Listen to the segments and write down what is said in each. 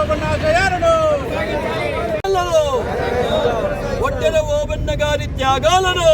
ఓబన్న ఆశయాలను ఒట్టెల ఓబన్న గారి త్యాగాలను.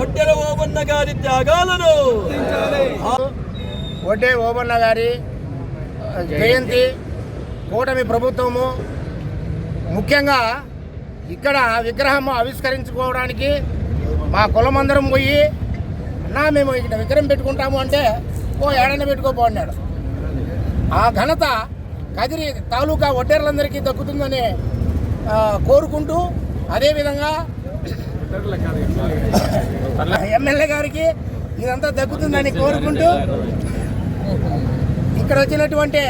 ఒట్టెల ఓబన్న గారి త్యాగాలను. వడ్డే ఓబన్న గారి జయంతి కూటమి ప్రభుత్వము ముఖ్యంగా ఇక్కడ విగ్రహం ఆవిష్కరించుకోవడానికి మా కులమందరం పోయి అన్నా మేము ఇక్కడ విగ్రహం పెట్టుకుంటాము అంటే ఓ ఏడన పెట్టుకోబోన్నాడు ఆ ఘనత కదిరి తాలూకా ఒడ్డేర్లందరికీ దక్కుతుందని కోరుకుంటూ అదేవిధంగా ఎమ్మెల్యే గారికి ఇదంతా దక్కుతుందని కోరుకుంటూ ఇక్కడ వచ్చినటువంటి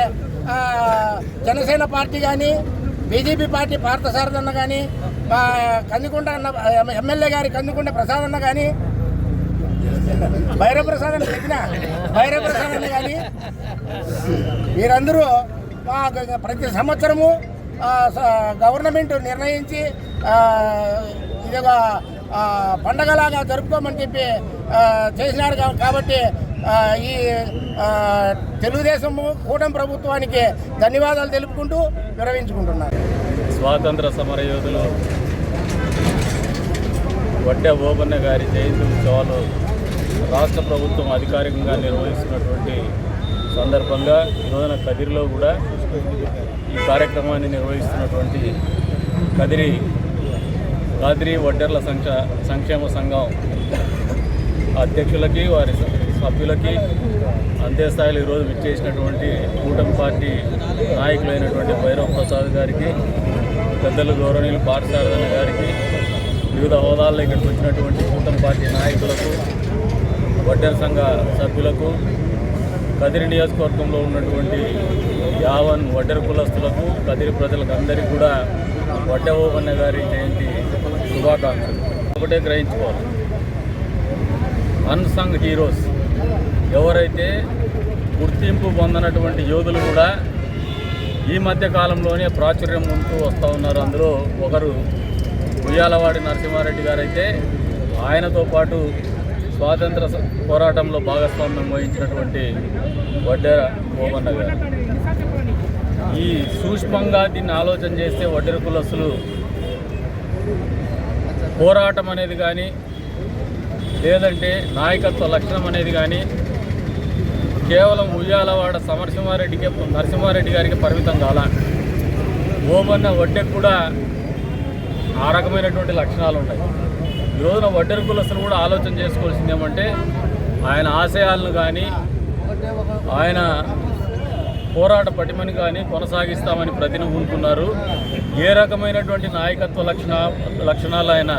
జనసేన పార్టీ కానీ బీజేపీ పార్టీ పార్థసారథన్న కానీ కందుకుంట అన్న ఎమ్మెల్యే గారి కందుకుంట ప్రసాద్ అన్న కానీ భైరవ ప్రసాద్ అని చెప్పిన భైరవ ప్రసాద్ అన్న కానీ వీరందరూ ప్రతి సంవత్సరము స- గవర్నమెంట్ నిర్ణయించి ఇది ఒక పండగలాగా జరుపుకోమని చెప్పి చేసినారు కాబట్టి ఈ తెలుగుదేశము కూటమి ప్రభుత్వానికి ధన్యవాదాలు తెలుపుకుంటూ విరమించుకుంటున్నారు. స్వాతంత్ర సమరయోధులు వడ్డే ఓబన్న గారి జయంతి ఉత్సవాలు రాష్ట్ర ప్రభుత్వం అధికారికంగా నిర్వహిస్తున్నటువంటి సందర్భంగా ఈరోజున కదిరిలో కూడా ఈ కార్యక్రమాన్ని నిర్వహిస్తున్నటువంటి కదిరి కాదిరి వడ్డెర్ల సంక్ష సంక్షేమ సంఘం అధ్యక్షులకి వారి సభ్యులకి అంతే స్థాయిలో ఈరోజు విచ్చేసినటువంటి కూటమి పార్టీ నాయకులైనటువంటి భైరవ్ ప్రసాద్ గారికి పెద్దలు గౌరవనీయులు పాఠశారదన్న గారికి వివిధ హోదాల్లో ఇక్కడికి వచ్చినటువంటి కూటమి పార్టీ నాయకులకు వడ్డెర సంఘ సభ్యులకు కదిరి నియోజకవర్గంలో ఉన్నటువంటి యావన్ వడ్డెర కులస్తులకు కదిరి ప్రజలకు అందరికీ కూడా వడ్డె గారి జయంతి శుభాకాంక్షలు. ఒకటే గ్రహించుకోవాలి. అన్సంగ్ హీరోస్ ఎవరైతే గుర్తింపు పొందనటువంటి యోధులు కూడా ఈ మధ్య కాలంలోనే ప్రాచుర్యం ఉంటూ వస్తూ ఉన్నారు. అందులో ఒకరు ఉయ్యాలవాడి నరసింహారెడ్డి గారైతే ఆయనతో పాటు స్వాతంత్ర స- పోరాటంలో భాగస్వామ్యం వహించినటువంటి వడ్డెర ఓమన్న గారు. ఈ సూక్ష్మంగా దీన్ని ఆలోచన చేస్తే వడ్డెర కులస్తులు పోరాటం అనేది కానీ లేదంటే నాయకత్వ లక్షణం అనేది కానీ కేవలం ఉయ్యాలవాడ సమరసింహారెడ్డికి నరసింహారెడ్డి గారికి పరిమితం కాల. ఓమన్న వడ్డెకు కూడా ఆ రకమైనటువంటి లక్షణాలు ఉన్నాయి. ఈరోజున రోజున వడ్డెర కులస్తులు కూడా ఆలోచన చేసుకోవాల్సింది ఏమంటే ఆయన ఆశయాలను కానీ ఆయన పోరాట పటిమని కానీ కొనసాగిస్తామని ప్రతినిధులుకున్నారు ఏ రకమైనటువంటి నాయకత్వ లక్షణ లక్షణాలు ఆయన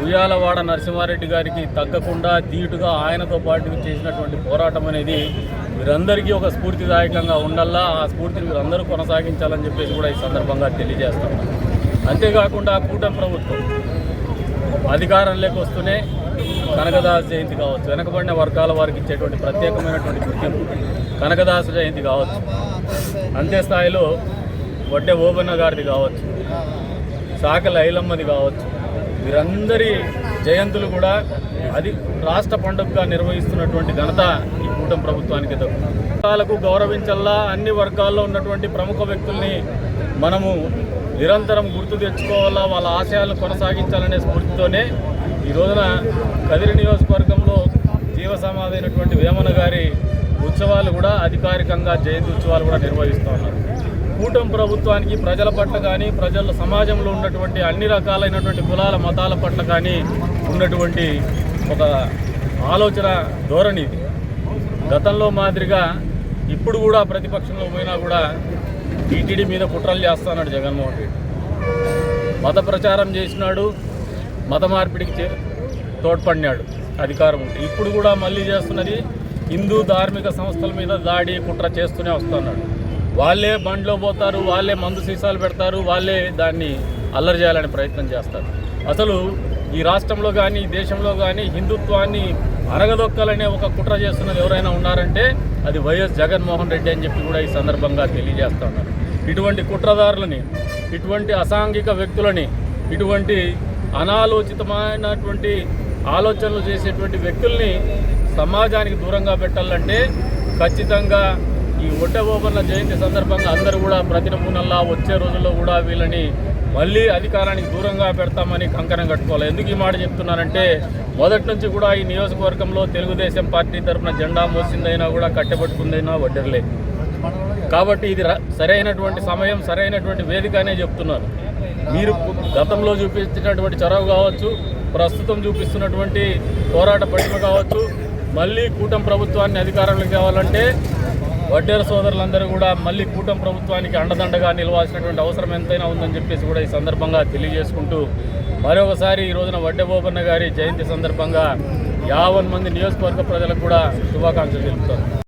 ఉయ్యాలవాడ నరసింహారెడ్డి గారికి తగ్గకుండా ధీటుగా ఆయనతో పాటు చేసినటువంటి పోరాటం అనేది వీరందరికీ ఒక స్ఫూర్తిదాయకంగా ఉండల్లా ఆ స్ఫూర్తిని వీరందరూ కొనసాగించాలని చెప్పేసి కూడా ఈ సందర్భంగా తెలియజేస్తాం. అంతేకాకుండా కూటమి ప్రభుత్వం అధికారంలోకి వస్తూనే కనకదాస్ జయంతి కావచ్చు వెనకబడిన వర్గాల వారికి ఇచ్చేటువంటి ప్రత్యేకమైనటువంటి గుర్తింపు. కనకదాస జయంతి కావచ్చు. అంతే స్థాయిలో వడ్డే ఓబన్న గారిది కావచ్చు. శాఖ లైలమ్మది కావచ్చు. వీరందరి జయంతులు కూడా అది రాష్ట్ర పండుగగా నిర్వహిస్తున్నటువంటి ఘనత ఈ కూటమి ప్రభుత్వానికి దక్కుతుంది. గౌరవించల్లా అన్ని వర్గాల్లో ఉన్నటువంటి ప్రముఖ వ్యక్తుల్ని మనము నిరంతరం గుర్తు తెచ్చుకోవాలా వాళ్ళ ఆశయాలు కొనసాగించాలనే స్ఫూర్తితోనే ఈ రోజున కదిరి నియోజకవర్గంలో జీవసమాధైనటువంటి అయినటువంటి వేమన గారి ఉత్సవాలు కూడా అధికారికంగా జయంతి ఉత్సవాలు కూడా నిర్వహిస్తూ ఉన్నారు. కూటమి ప్రభుత్వానికి ప్రజల పట్ల కానీ ప్రజల సమాజంలో ఉన్నటువంటి అన్ని రకాలైనటువంటి కులాల మతాల పట్ల కానీ ఉన్నటువంటి ఒక ఆలోచన ధోరణి ఇది. గతంలో మాదిరిగా ఇప్పుడు కూడా ప్రతిపక్షంలో పోయినా కూడా టీటీడీ మీద కుట్రలు చేస్తున్నాడు జగన్మోహన్ రెడ్డి. మత ప్రచారం చేసినాడు మత మార్పిడికి చే తోడ్పడినాడు అధికారం ఉంటే. ఇప్పుడు కూడా మళ్ళీ చేస్తున్నది హిందూ ధార్మిక సంస్థల మీద దాడి కుట్ర చేస్తూనే వస్తున్నాడు. వాళ్ళే బండ్లో పోతారు వాళ్ళే మందు సీసాలు పెడతారు వాళ్ళే దాన్ని అల్లరి చేయాలని ప్రయత్నం చేస్తారు. అసలు ఈ రాష్ట్రంలో కానీ ఈ దేశంలో కానీ హిందుత్వాన్ని అరగదొక్కాలనే ఒక కుట్ర చేస్తున్నది ఎవరైనా ఉన్నారంటే అది వైఎస్ జగన్మోహన్ రెడ్డి అని చెప్పి కూడా ఈ సందర్భంగా తెలియజేస్తున్నారు ఇటువంటి కుట్రదారులని ఇటువంటి అసాంఘిక వ్యక్తులని ఇటువంటి అనాలోచితమైనటువంటి ఆలోచనలు చేసేటువంటి వ్యక్తుల్ని సమాజానికి దూరంగా పెట్టాలంటే ఖచ్చితంగా ఈ ఒట్టబోబన్న జయంతి సందర్భంగా అందరూ కూడా ప్రతి నమూనల్లా వచ్చే రోజుల్లో కూడా వీళ్ళని మళ్ళీ అధికారానికి దూరంగా పెడతామని కంకణం కట్టుకోవాలి. ఎందుకు ఈ మాట చెప్తున్నానంటే మొదటి నుంచి కూడా ఈ నియోజకవర్గంలో తెలుగుదేశం పార్టీ తరఫున జెండా మోసిందైనా కూడా కట్టబెట్టుకుందైనా వడ్డర్లే. కాబట్టి ఇది సరైనటువంటి సమయం సరైనటువంటి వేదిక అనే చెప్తున్నాను. మీరు గతంలో చూపించినటువంటి చొరవ కావచ్చు ప్రస్తుతం చూపిస్తున్నటువంటి పోరాట పటిమ కావచ్చు మళ్ళీ కూటమి ప్రభుత్వాన్ని అధికారంలోకి కావాలంటే వడ్డేర సోదరులందరూ కూడా మళ్ళీ కూటమి ప్రభుత్వానికి అండదండగా నిలవాల్సినటువంటి అవసరం ఎంతైనా ఉందని చెప్పేసి కూడా ఈ సందర్భంగా తెలియజేసుకుంటూ మరొకసారి ఈ రోజున వడ్డెబోబన్న గారి జయంతి సందర్భంగా యావన్ మంది నియోజకవర్గ ప్రజలకు కూడా శుభాకాంక్షలు తెలుపుతారు.